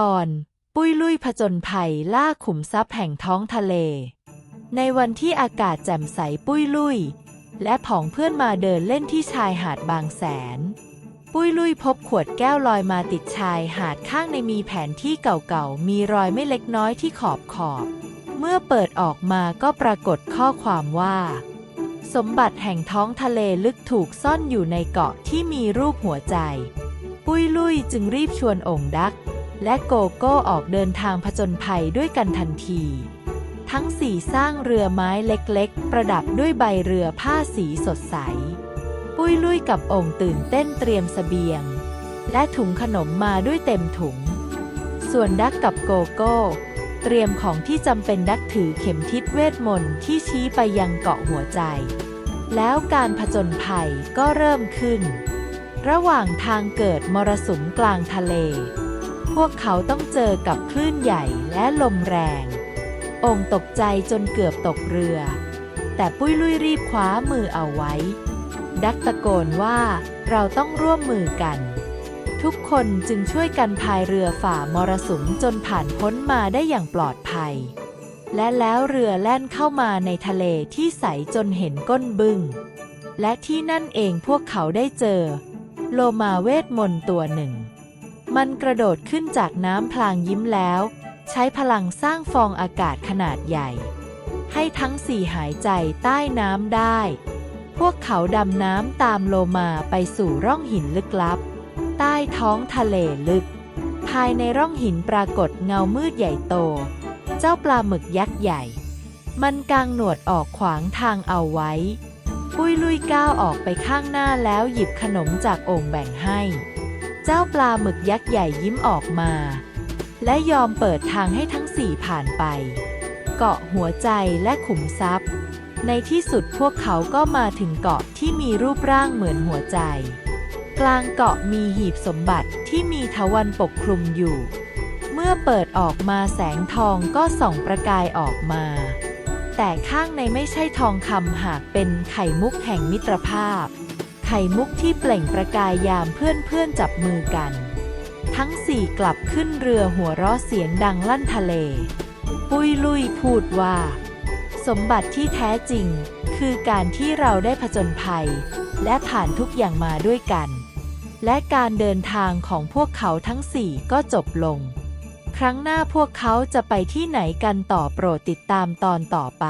ตอนปุ้ยลุยผจญภัยล่าขุมทรัพย์แห่งท้องทะเล ในวันที่อากาศแจ่มใสปุ้ยลุย และผองเพื่อนมาเดินเล่นที่ชายหาดบางแสน ปุ้ยลุยพบขวดแก้วลอยมาติดชายหาดข้างในมีแผนที่เก่าๆ มีรอยไม่เล็กน้อยที่ขอบขอบ เมื่อเปิดออกมาก็ปรากฏข้อความว่า สมบัติแห่งท้องทะเลลึกถูกซ่อนอยู่ในเกาะที่มีรูปหัวใจ ปุ้ยลุยจึงรีบชวนองค์ดัก และโกโก้ออกเดินทางผจญภัยด้วยกันทันที ทั้งสี่สร้างเรือไม้เล็กๆ ประดับด้วยใบเรือผ้าสีสดใส ปุ้ยลุยกับองค์ตื่นเต้นเตรียมสเสบียง และถุงขนมมาด้วยเต็มถุง ส่วนดักกับโกโก้ เตรียมของที่จำเป็นดักถือเข็มทิศเวทมนต์ที่ชี้ไปยังเกาะหัวใจ แล้วการผจญภัยก็เริ่มขึ้น ระหว่างทางเกิดมรสุมกลางทะเล พวกเขาต้องเจอกับคลื่นใหญ่และลมแรง องค์ตกใจจนเกือบตกเรือ แต่ปุ้ยลุยรีบคว้ามือเอาไว้ ดักตะโกนว่าเราต้องร่วมมือกัน ทุกคนจึงช่วยกันพายเรือฝ่ามรสุมจนผ่านพ้นมาได้อย่างปลอดภัย และแล้วเรือแล่นเข้ามาในทะเลที่ใสจนเห็นก้นบึง้ง และที่นั่นเองพวกเขาได้เจอ โลมาเวทมนต์ตัวหนึ่ง มันกระโดดขึ้นจากน้ำพลางยิ้มแล้ว ใช้พลังสร้างฟองอากาศขนาดใหญ่ ให้ทั้งสี่หายใจใต้น้ำได้ พวกเขาดำน้ำตามโลมาไปสู่ร่องหินลึกลับ ใต้ท้องทะเลลึก ภายในร่องหินปรากฏเงามืดใหญ่โต เจ้าปลาหมึกยักษ์ใหญ่ มันกางหนวดออกขวางทางเอาไว้ปุ้ยลุยก้าวออกไปข้างหน้าแล้วหยิบขนมจากโอ่งแบ่งให้ เจ้าปลาหมึกยักษ์ใหญ่ยิ้มออกมา และยอมเปิดทางให้ทั้งสี่ผ่านไป เกาะหัวใจและขุมทรัพย์ ในที่สุดพวกเขาก็มาถึงเกาะที่มีรูปร่างเหมือนหัวใจ กลางเกาะมีหีบสมบัติที่มีทวันปกคลุมอยู่ เมื่อเปิดออกมาแสงทองก็ส่องประกายออกมา แต่ข้างในไม่ใช่ทองคำหากเป็นไข่มุกแห่งมิตรภาพ ข่มุกที่เปล่งประกายยามเพื่อนๆจับมือกัน ทั้งสี่กลับขึ้นเรือหัวเราะเสียงดังลั่นทะเล ปุ้ยลุยพูดว่า สมบัติที่แท้จริง คือการที่เราได้ผจญภัย และผ่านทุกอย่างมาด้วยกัน และการเดินทางของพวกเขาทั้งสี่ก็จบลง ครั้งหน้าพวกเขาจะไปที่ไหนกันต่อโปรดติดตามตอนต่อไป